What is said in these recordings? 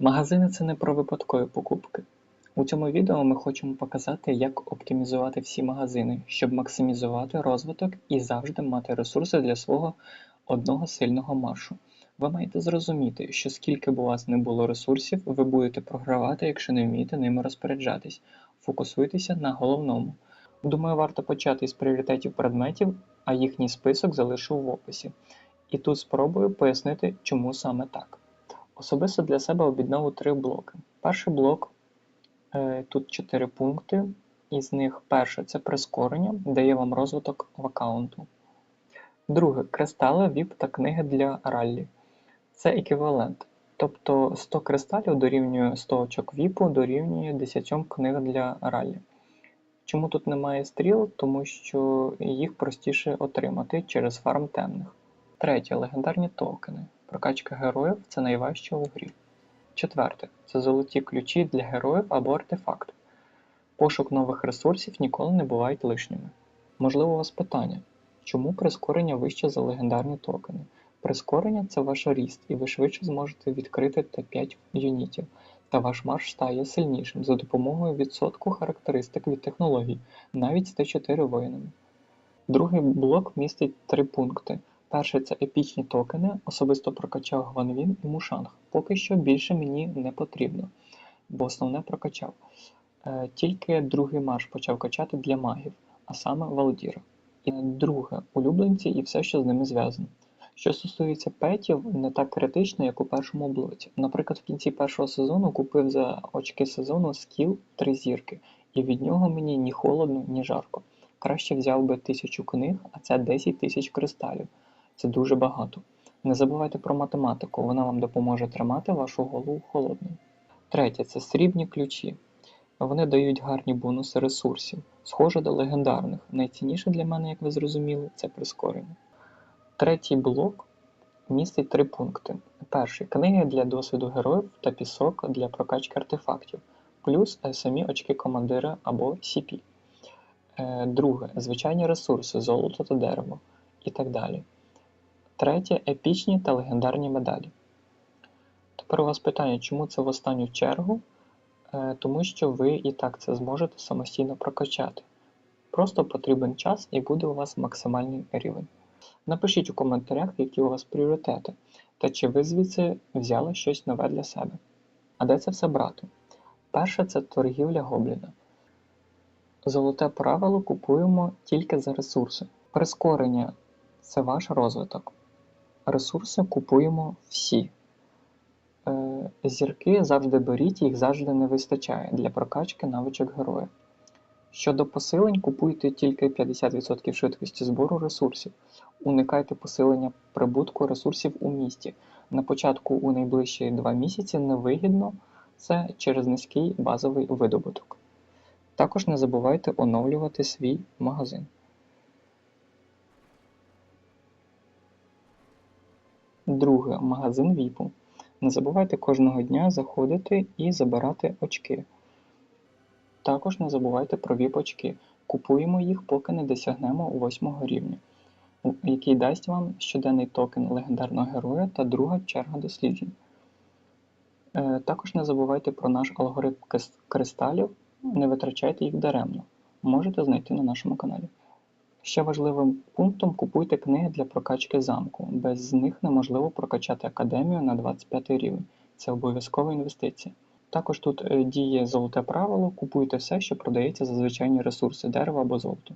Магазини це не про випадкові покупки. У цьому відео ми хочемо показати, як оптимізувати всі магазини, щоб максимізувати розвиток і завжди мати ресурси для свого одного сильного маршу. Ви маєте зрозуміти, що скільки б у вас не було ресурсів, ви будете програвати, якщо не вмієте ними розпоряджатись. Фокусуйтеся на головному. Думаю, варто почати з пріоритетів предметів, а їхній список залишу в описі. І тут спробую пояснити, чому саме так. Особисто для себе об'єднав три блоки. Перший блок е, тут чотири пункти, із них перше це прискорення, дає вам розвиток в аккаунту. Друге кристали, VIP та книги для раллі. Це еквівалент. Тобто 100 кристалів дорівнює 100 очок VIP, дорівнює 10 книг для раллі. Чому тут немає стріл? Тому що їх простіше отримати через фарм темних. Третє легендарні токени. Прокачка героїв це найважче у грі. Четверте це золоті ключі для героїв або артефакти. Пошук нових ресурсів ніколи не бувають лишніми. Можливо, у вас питання, чому прискорення вище за легендарні токени? Прискорення це ваш ріст, і ви швидше зможете відкрити Т5 юнітів, та ваш марш стає сильнішим за допомогою відсотку характеристик від технологій, навіть з Т4 воїнами. Другий блок містить три пункти. Перший це епічні токени, особисто прокачав Гванвін і Мушанг. Поки що більше мені не потрібно, бо основне прокачав. Е, Тільки другий марш почав качати для магів, а саме Валдіра. І друге улюбленці і все, що з ними зв'язано. Що стосується петів, не так критично, як у першому блоці. Наприклад, в кінці першого сезону купив за очки сезону скіл 3 зірки, і від нього мені ні холодно, ні жарко. Краще взяв би тисячу книг, а це 10 тисяч кристалів. Це дуже багато. Не забувайте про математику, вона вам допоможе тримати вашу голову холодною. Третє це срібні ключі. Вони дають гарні бонуси ресурсів, схоже до легендарних. Найцінніше для мене, як ви зрозуміли, це прискорення. Третій блок містить три пункти. Перший книги для досвіду героїв та пісок для прокачки артефактів, плюс самі очки командира або CP. Е, Друге звичайні ресурси, золото та дерево і так далі. Третє епічні та легендарні медалі. Тепер у вас питання, чому це в останню чергу? Е, Тому що ви і так це зможете самостійно прокачати. Просто потрібен час і буде у вас максимальний рівень. Напишіть у коментарях, які у вас пріоритети, та чи ви звідси взяли щось нове для себе. А де це все брати? Перше це торгівля гобліна. Золоте правило купуємо тільки за ресурси. Прискорення це ваш розвиток. Ресурси купуємо всі. Е, Зірки завжди беріть, їх завжди не вистачає для прокачки навичок героя. Щодо посилень, купуйте тільки 50% швидкості збору ресурсів. Уникайте посилення прибутку ресурсів у місті. На початку у найближчі 2 місяці невигідно це через низький базовий видобуток. Також не забувайте оновлювати свій магазин. Друге магазин Віпу. Не забувайте кожного дня заходити і забирати очки. Також не забувайте про VIP-очки. Купуємо їх, поки не досягнемо 8 рівня, який дасть вам щоденний токен легендарного героя та друга черга досліджень. Е, Також не забувайте про наш алгоритм кристалів, не витрачайте їх даремно. Можете знайти на нашому каналі. Ще важливим пунктом купуйте книги для прокачки замку. Без них неможливо прокачати академію на 25 рівень. Це обов'язкова інвестиція. Також тут е, діє золоте правило, купуйте все, що продається за звичайні ресурси, дерево або золото.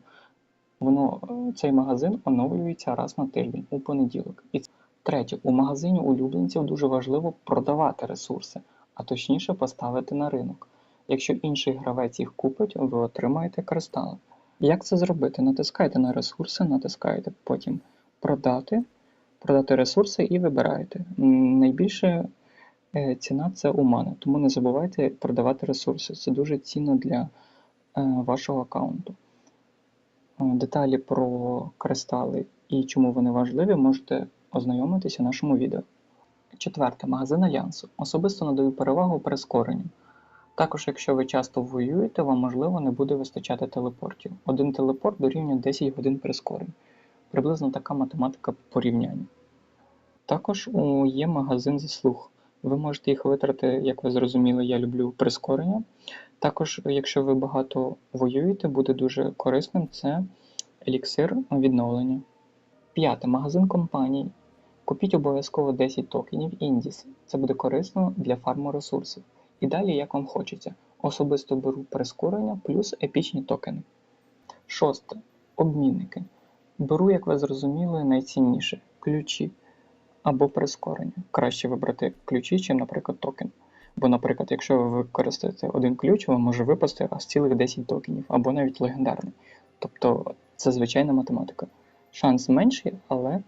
Воно, е, Цей магазин оновлюється раз на тиждень у понеділок. І третє, у магазині улюбленців дуже важливо продавати ресурси, а точніше поставити на ринок. Якщо інший гравець їх купить, ви отримаєте кристали. Як це зробити? Натискайте на ресурси, натискаєте потім продати, продати ресурси і вибираєте. Найбільше е, ціна це у мани, тому не забувайте продавати ресурси. Це дуже цінно для е, вашого аккаунту. Е, Деталі про кристали і чому вони важливі, можете ознайомитися в нашому відео. Четверте, магазин Альянсу. Особисто надаю перевагу прискоренню. Також, якщо ви часто воюєте, вам можливо не буде вистачати телепортів. Один телепорт дорівнює 10 годин прискорень. Приблизно така математика порівняння. Також є магазин заслуг. Ви можете їх витратити, як ви зрозуміли, я люблю прискорення. Також, якщо ви багато воюєте, буде дуже корисним це еліксир відновлення. П'яте. Магазин компаній. Купіть обов'язково 10 токенів індіс. Це буде корисно для фарму ресурсів. І далі, як вам хочеться. Особисто беру прискорення плюс епічні токени. Шосте. Обмінники. Беру, як ви зрозуміли, найцінніше ключі або прискорення. Краще вибрати ключі, чим, наприклад, токен. Бо, наприклад, якщо ви використаєте один ключ, вам може випасти аж цілих 10 токенів, або навіть легендарний. Тобто це звичайна математика. Шанс менший, але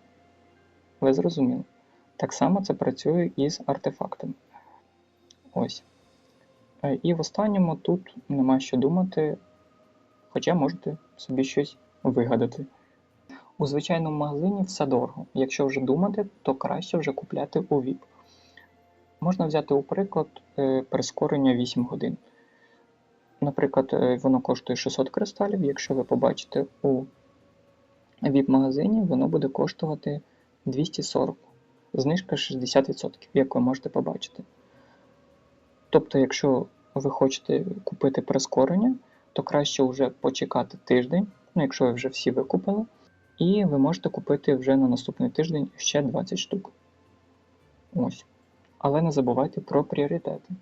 ви зрозуміли. Так само це працює і з артефактами. Ось. Е, І в останньому тут нема що думати, хоча можете собі щось вигадати. У звичайному магазині все дорого. Якщо вже думати, то краще вже купляти у VIP. Можна взяти у приклад е, прискорення 8 годин. Наприклад, е, воно коштує 600 кристалів. Якщо ви побачите у VIP-магазині, воно буде коштувати 240. Знижка 60%, як ви можете побачити. Тобто, якщо ви хочете купити прискорення, то краще вже почекати тиждень, ну якщо ви вже всі викупили, і ви можете купити вже на наступний тиждень ще 20 штук. Ось. Але не забувайте про пріоритети.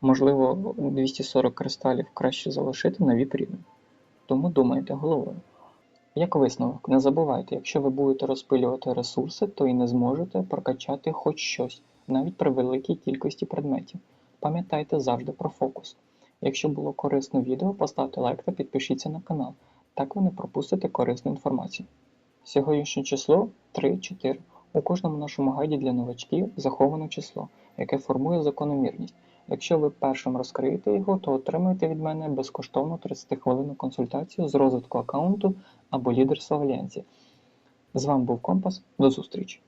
Можливо, 240 кристалів краще залишити на рівень. Тому думайте головою. Як висновок, не забувайте, якщо ви будете розпилювати ресурси, то і не зможете прокачати хоч щось, навіть при великій кількості предметів. Пам'ятайте завжди про фокус. Якщо було корисне відео, поставте лайк та підпишіться на канал. Так ви не пропустите корисну інформацію. Сьогоднішнє число 3-4. У кожному нашому гайді для новачків заховано число, яке формує закономірність. Якщо ви першим розкриєте його, то отримаєте від мене безкоштовну 30-хвилинну консультацію з розвитку аккаунту або лідерства в альянсі. З вами був Компас. До зустрічі!